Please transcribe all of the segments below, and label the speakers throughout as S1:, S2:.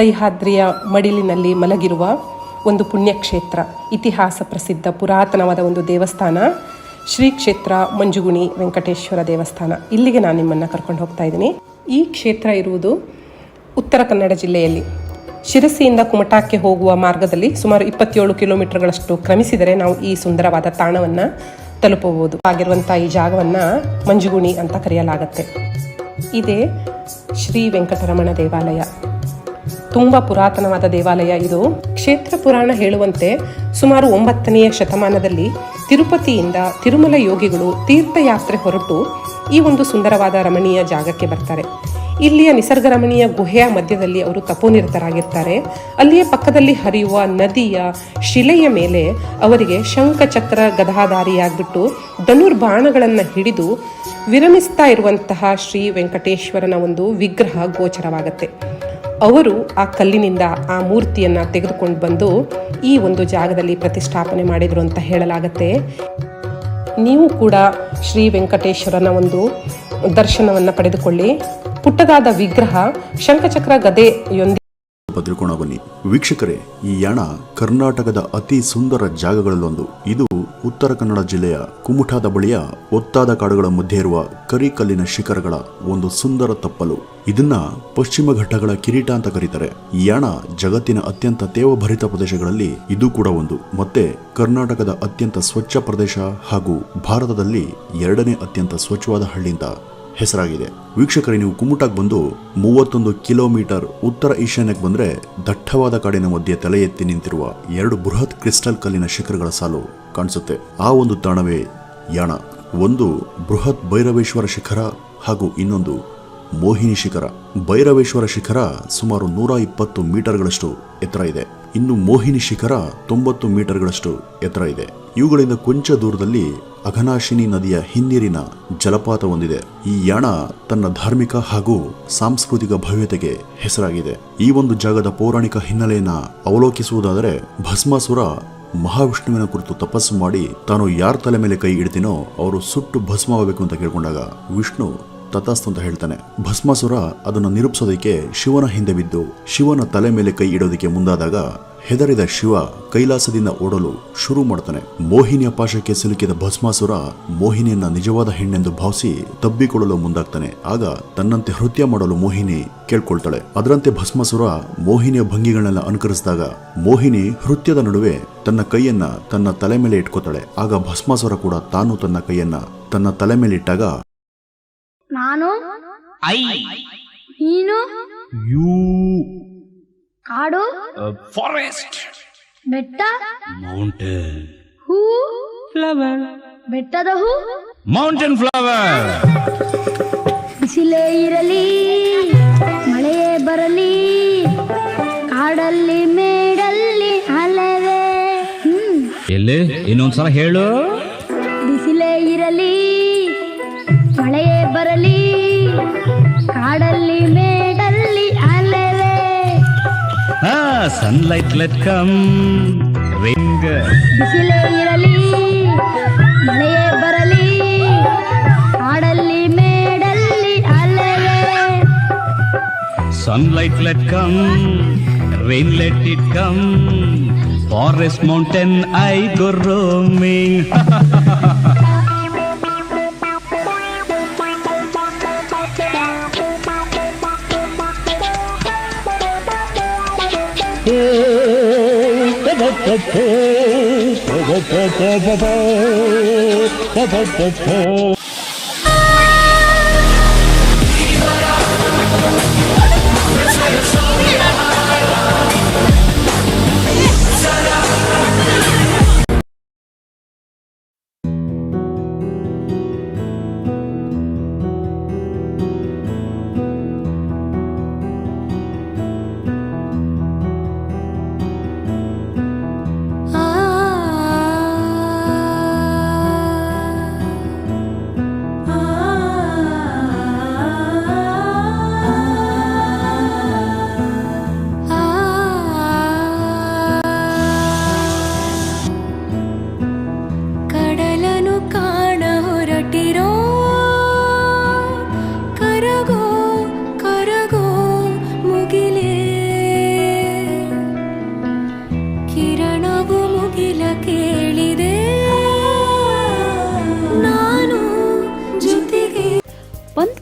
S1: ಸಹ್ಯಾದ್ರಿಯ ಮಡಿಲಿನಲ್ಲಿ ಮಲಗಿರುವ ಒಂದು ಪುಣ್ಯಕ್ಷೇತ್ರ, ಇತಿಹಾಸ ಪ್ರಸಿದ್ಧ ಪುರಾತನವಾದ ಒಂದು ದೇವಸ್ಥಾನ, ಶ್ರೀ ಕ್ಷೇತ್ರ ಮಂಜುಗುಣಿ ವೆಂಕಟೇಶ್ವರ ದೇವಸ್ಥಾನ. ಇಲ್ಲಿಗೆ ನಾನು ನಿಮ್ಮನ್ನು ಕರ್ಕೊಂಡು ಹೋಗ್ತಾ ಇದ್ದೀನಿ. ಈ ಕ್ಷೇತ್ರ ಇರುವುದು ಉತ್ತರ ಕನ್ನಡ ಜಿಲ್ಲೆಯಲ್ಲಿ. ಶಿರಸಿಯಿಂದ ಕುಮಟಾಕ್ಕೆ ಹೋಗುವ ಮಾರ್ಗದಲ್ಲಿ ಸುಮಾರು ಇಪ್ಪತ್ತೇಳು ಕಿಲೋಮೀಟರ್ಗಳಷ್ಟು ಕ್ರಮಿಸಿದರೆ ನಾವು ಈ ಸುಂದರವಾದ ತಾಣವನ್ನು ತಲುಪಬಹುದು. ಆಗಿರುವಂಥ ಈ ಜಾಗವನ್ನು ಮಂಜುಗುಣಿ ಅಂತ ಕರೆಯಲಾಗತ್ತೆ. ಇದೇ ಶ್ರೀ ವೆಂಕಟರಮಣ ದೇವಾಲಯ. ತುಂಬ ಪುರಾತನವಾದ ದೇವಾಲಯ ಇದು. ಕ್ಷೇತ್ರ ಪುರಾಣ ಹೇಳುವಂತೆ ಸುಮಾರು ಒಂಬತ್ತನೆಯ ಶತಮಾನದಲ್ಲಿ ತಿರುಪತಿಯಿಂದ ತಿರುಮಲ ಯೋಗಿಗಳು ತೀರ್ಥಯಾತ್ರೆ ಹೊರಟು ಈ ಒಂದು ಸುಂದರವಾದ ರಮಣೀಯ ಜಾಗಕ್ಕೆ ಬರ್ತಾರೆ. ಇಲ್ಲಿಯ ನಿಸರ್ಗ ರಮಣೀಯ ಗುಹೆಯ ಮಧ್ಯದಲ್ಲಿ ಅವರು ತಪೋನಿರತರಾಗಿರ್ತಾರೆ. ಅಲ್ಲಿಯ ಪಕ್ಕದಲ್ಲಿ ಹರಿಯುವ ನದಿಯ ಶಿಲೆಯ ಮೇಲೆ ಅವರಿಗೆ ಶಂಖಚಕ್ರ ಗದಾಧಾರಿಯಾಗ್ಬಿಟ್ಟು ಧನುರ್ಬಾಣಗಳನ್ನು ಹಿಡಿದು ವಿರಮಿಸ್ತಾ ಇರುವಂತಹ ಶ್ರೀ ವೆಂಕಟೇಶ್ವರನ ಒಂದು ವಿಗ್ರಹ ಗೋಚರವಾಗತ್ತೆ. ಅವರು ಆ ಕಲ್ಲಿನಿಂದ ಆ ಮೂರ್ತಿಯನ್ನು ತೆಗೆದುಕೊಂಡು ಬಂದು ಈ ಒಂದು ಜಾಗದಲ್ಲಿ ಪ್ರತಿಷ್ಠಾಪನೆ ಮಾಡಿದರು ಅಂತ ಹೇಳಲಾಗತ್ತೆ. ನೀವು ಕೂಡ ಶ್ರೀ ವೆಂಕಟೇಶ್ವರನ ಒಂದು ದರ್ಶನವನ್ನು ಪಡೆದುಕೊಳ್ಳಿ. ಪುಟ್ಟದಾದ ವಿಗ್ರಹ ಶಂಖಚಕ್ರ ಗದೆಯೊಂದಿಗೆ
S2: ಬದ್ರಿಕೋಣ ಬನ್ನಿ ವೀಕ್ಷಕರೇ, ಈ ಯಾಣ ಕರ್ನಾಟಕದ ಅತಿ ಸುಂದರ ಜಾಗಗಳಲ್ಲೊಂದು. ಇದು ಉತ್ತರ ಕನ್ನಡ ಜಿಲ್ಲೆಯ ಕುಮುಠಾದ ಬಳಿಯ ಒತ್ತಾದ ಕಾಡುಗಳ ಮಧ್ಯೆ ಇರುವ ಕರಿಕಲ್ಲಿನ ಶಿಖರಗಳ ಒಂದು ಸುಂದರ ತಪ್ಪಲು. ಇದನ್ನ ಪಶ್ಚಿಮ ಘಟ್ಟಗಳ ಕಿರೀಟ ಅಂತ ಕರೀತಾರೆ. ಈ ಯಾಣ ಜಗತ್ತಿನ ಅತ್ಯಂತ ತೇವಭರಿತ ಪ್ರದೇಶಗಳಲ್ಲಿ ಇದು ಕೂಡ ಒಂದು. ಮತ್ತೆ ಕರ್ನಾಟಕದ ಅತ್ಯಂತ ಸ್ವಚ್ಛ ಪ್ರದೇಶ ಹಾಗೂ ಭಾರತದಲ್ಲಿ ಎರಡನೇ ಅತ್ಯಂತ ಸ್ವಚ್ಛವಾದ ಹಳ್ಳಿ ಅಂತ ಹೆಸರಾಗಿದೆ. ವೀಕ್ಷಕರೇ, ನೀವು ಕುಮುಟಾಗ್ ಬಂದು ಮೂವತ್ತೊಂದು ಕಿಲೋಮೀಟರ್ ಉತ್ತರ ಈಶಾನ್ಯಕ್ಕೆ ಬಂದ್ರೆ ದಟ್ಟವಾದ ಕಾಡಿನ ಮಧ್ಯೆ ತಲೆ ಎತ್ತಿ ನಿಂತಿರುವ ಎರಡು ಬೃಹತ್ ಕ್ರಿಸ್ಟಲ್ ಕಲ್ಲಿನ ಶಿಖರಗಳ ಸಾಲು ಕಾಣಿಸುತ್ತೆ. ಆ ಒಂದು ತಾಣವೇ ಯಾಣ. ಒಂದು ಬೃಹತ್ ಭೈರವೇಶ್ವರ ಶಿಖರ ಹಾಗೂ ಇನ್ನೊಂದು ಮೋಹಿನಿ ಶಿಖರ, ಭೈರವೇಶ್ವರ ಶಿಖರ ಸುಮಾರು ನೂರ ಇಪ್ಪತ್ತು ಮೀಟರ್ಗಳಷ್ಟು ಎತ್ತರ ಇದೆ. ಇನ್ನು ಮೋಹಿನಿ ಶಿಖರ ತೊಂಬತ್ತು ಮೀಟರ್ಗಳಷ್ಟು ಎತ್ತರ ಇದೆ. ಇವುಗಳಿಂದ ಕೊಂಚ ದೂರದಲ್ಲಿ ಅಘನಾಶಿನಿ ನದಿಯ ಹಿನ್ನೀರಿನ ಜಲಪಾತ ಹೊಂದಿದೆ. ಈ ಯಾಣ ತನ್ನ ಧಾರ್ಮಿಕ ಹಾಗೂ ಸಾಂಸ್ಕೃತಿಕ ಭವ್ಯತೆಗೆ ಹೆಸರಾಗಿದೆ. ಈ ಒಂದು ಜಾಗದ ಪೌರಾಣಿಕ ಹಿನ್ನೆಲೆಯನ್ನ ಅವಲೋಕಿಸುವುದಾದರೆ ಭಸ್ಮಾಸುರ ಮಹಾವಿಷ್ಣುವಿನ ಕುರಿತು ತಪಸ್ಸು ಮಾಡಿ ತಾನು ಯಾರ ತಲೆ ಮೇಲೆ ಕೈ ಇಡ್ತೀನೋ ಅವರು ಸುಟ್ಟು ಭಸ್ಮವಾಗಬೇಕು ಅಂತ ಕೇಳ್ಕೊಂಡಾಗ ವಿಷ್ಣು ತಥಾಸ್ತು ಅಂತ ಹೇಳ್ತಾನೆ. ಭಸ್ಮಾಸುರ ಅದನ್ನು ನಿರೂಪಿಸೋದಕ್ಕೆ ಶಿವನ ಹಿಂದೆ ಬಿದ್ದು, ಶಿವನ ತಲೆ ಮೇಲೆ ಕೈ ಇಡೋದಕ್ಕೆ ಮುಂದಾದಾಗ ಹೆದರಿದ ಶಿವ ಕೈಲಾಸದಿಂದ ಓಡಲು ಶುರು ಮಾಡ್ತಾನೆ. ಮೋಹಿನಿಯ ಪಾಶಕ್ಕೆ ಸಿಲುಕಿದ ಭಸ್ಮಾಸುರ ಮೋಹಿನಿಯನ್ನ ನಿಜವಾದ ಹೆಣ್ಣೆಂದು ಭಾವಿಸಿ ತಬ್ಬಿಕೊಳ್ಳಲು ಮುಂದಾಗ್ತಾನೆ. ಆಗ ತನ್ನಂತೆ ಹೃತ್ಯ ಮಾಡಲು ಮೋಹಿನಿ ಕೇಳ್ಕೊಳ್ತಾಳೆ. ಅದರಂತೆ ಭಸ್ಮಾಸುರ ಮೋಹಿನಿಯ ಭಂಗಿಗಳನ್ನೆಲ್ಲ ಅನುಕರಿಸಿದಾಗ ಮೋಹಿನಿ ಹೃತ್ಯದ ನಡುವೆ ತನ್ನ ಕೈಯನ್ನ ತನ್ನ ತಲೆ ಮೇಲೆ ಇಟ್ಕೋತಾಳೆ. ಆಗ ಭಸ್ಮಾಸುರ ಕೂಡ ತಾನು ತನ್ನ ಕೈಯನ್ನ ತನ್ನ ತಲೆ ಮೇಲೆ ಇಟ್ಟಾಗ
S3: ನಾನು?
S4: ಐ.
S3: ನೀನು?
S4: ಯು.
S3: ಕಾಡು?
S4: ಫಾರೆಸ್ಟ್.
S3: ಬೆಟ್ಟ?
S4: ಮೌಂಟೇನ್.
S3: ಹೂ?
S4: ಫ್ಲವರ್.
S3: ಬೆಟ್ಟದ ಹೂ?
S4: Mountain flower.
S3: ಬಿಸಿಲೇ ಇರಲಿ ಮಳೆಯೇ ಬರಲಿ ಕಾಡಲ್ಲಿ ಮೇಡಲ್ಲಿ ಅಲವೇ.
S4: ಎಲ್ಲಿ? ಇನ್ನೊಂದ್ಸಲ ಹೇಳು.
S3: ಬರಲಿ ಕಾಡಲ್ಲಿ ಮೇಡಲ್ಲಿ ಅಲೆವೆ
S4: ಹಾ ಸನ್ಲೈಟ್ ಲೆಟ್ ಕಮ್ ರಿಂಗ್
S3: ಬಿಸಿಲೇ ಇರಲಿ ಮಳೆಯೇ ಬರಲಿ ಕಾಡಲ್ಲಿ ಮೇಡಲ್ಲಿ ಅಲೆವೆ
S4: sunlight let come rain let it come forest mountain I go roaming
S3: ಆ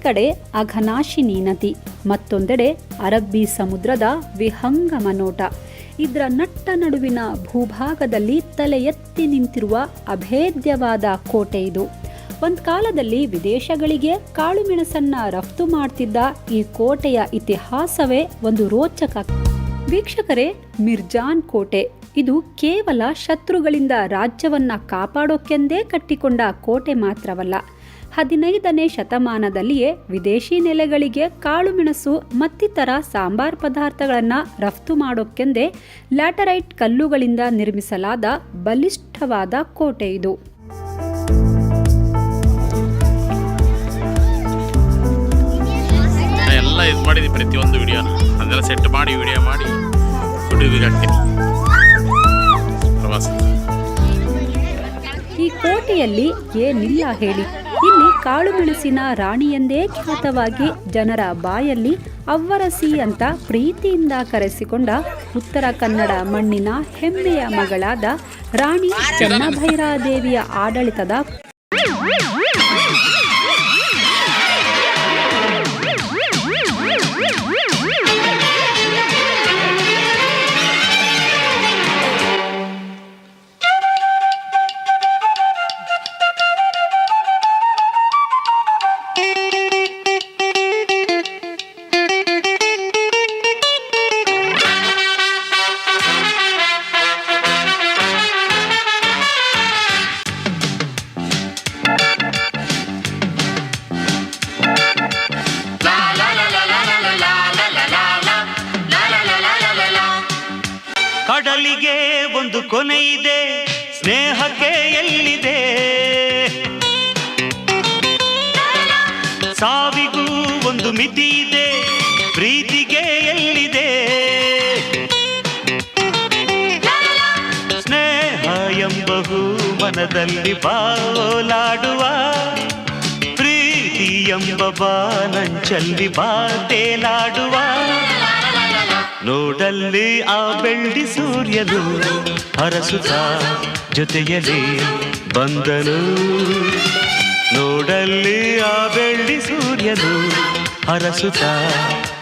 S5: ಕಡೆ ಅಘನಾಶಿನಿ ನದಿ, ಮತ್ತೊಂದೆಡೆ ಅರಬ್ಬಿ ಸಮುದ್ರದ ವಿಹಂಗಮ ನೋಟ. ಇದರ ನಟ್ಟ ನಡುವಿನ ಭೂಭಾಗದಲ್ಲಿ ತಲೆ ಎತ್ತಿ ನಿಂತಿರುವ ಅಭೇದ್ಯವಾದ ಕೋಟೆ ಇದು. ಒಂದು ಕಾಲದಲ್ಲಿ ವಿದೇಶಗಳಿಗೆ ಕಾಳುಮೆಣಸನ್ನ ರಫ್ತು ಮಾಡ್ತಿದ್ದ ಈ ಕೋಟೆಯ ಇತಿಹಾಸವೇ ಒಂದು ರೋಚಕ. ವೀಕ್ಷಕರೇ, ಮಿರ್ಜಾನ್ ಕೋಟೆ. ಇದು ಕೇವಲ ಶತ್ರುಗಳಿಂದ ರಾಜ್ಯವನ್ನ ಕಾಪಾಡೋಕೆಂದೇ ಕಟ್ಟಿಕೊಂಡ ಕೋಟೆ ಮಾತ್ರವಲ್ಲ. ಹದಿನೈದನೇ ಶತಮಾನದಲ್ಲಿಯೇ ವಿದೇಶಿ ನೆಲೆಗಳಿಗೆ ಕಾಳುಮೆಣಸು ಮತ್ತಿತರ ಸಾಂಬಾರ್ ಪದಾರ್ಥಗಳನ್ನು ರಫ್ತು ಮಾಡೋಕ್ಕೆಂದೇ ಲ್ಯಾಟರೈಟ್ ಕಲ್ಲುಗಳಿಂದ ನಿರ್ಮಿಸಲಾದ ಬಲಿಷ್ಠವಾದ ಕೋಟೆ ಇದು.
S6: ಎಲ್ಲ ಇದು ಮಾಡಿದ್ವಿ ಪ್ರತಿಯೊಂದು ವಿಡಿಯೋನ. ಅದೆಲ್ಲ ಸೆಟ್ ಮಾಡಿ ವಿಡಿಯೋ ಮಾಡಿ ಪ್ರವಾಸ.
S5: ಈ ಕೋಟೆಯಲ್ಲಿ ಏನಿಲ್ಲ ಹೇಳಿ. ಇಲ್ಲಿ ಕಾಳುಮೆಣಸಿನ ರಾಣಿಯೆಂದೇ ಖ್ಯಾತವಾಗಿ ಜನರ ಬಾಯಲ್ಲಿ ಅವ್ವರಸಿ ಅಂತ ಪ್ರೀತಿಯಿಂದ ಕರೆಸಿಕೊಂಡ ಉತ್ತರ ಕನ್ನಡ ಮಣ್ಣಿನ ಹೆಮ್ಮೆಯ ಮಗಳಾದ ರಾಣಿ ಚೆನ್ನಭೈರಾದೇವಿಯ ಆಡಳಿತದ
S4: ಇದೆ ಸ್ನೇಹಕ್ಕೆ ಎಲ್ಲಿದೆ? ಸಾವಿಗೂ ಒಂದು ಮಿತಿ ಇದೆ. ಪ್ರೀತಿಗೆ ಎಲ್ಲಿದೆ? ಸ್ನೇಹ ಎಂಬಹು ಮನದಲ್ಲಿ ಬಾಲಾಡುವ. ಪ್ರೀತಿ ಎಂಬ ಬಾನಂಚಲ್ಲಿ ಬಾ ತೇಲಾಡುವ ನೋಡಲ್ಲಿ ಆ ಬೆಳ್ಳಿ ಸೂರ್ಯನು ಹರಸುತ್ತ ಜೊತೆಯಲ್ಲಿ ಬಂದನು. ನೋಡಲ್ಲಿ ಆ ಬೆಳ್ಳಿ ಸೂರ್ಯನು ಹರಸುತ್ತ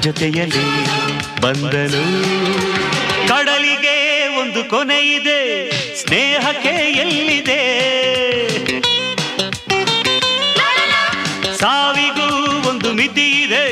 S4: ಜೊತೆಯಲ್ಲಿ ಬಂದನು. ಕಡಲಿಗೆ ಒಂದು ಕೊನೆ ಇದೆ, ಸ್ನೇಹಕ್ಕೆ ಎಲ್ಲಿದೆ? ಸಾವಿಗೂ ಒಂದು ಮಿತಿ ಇದೆ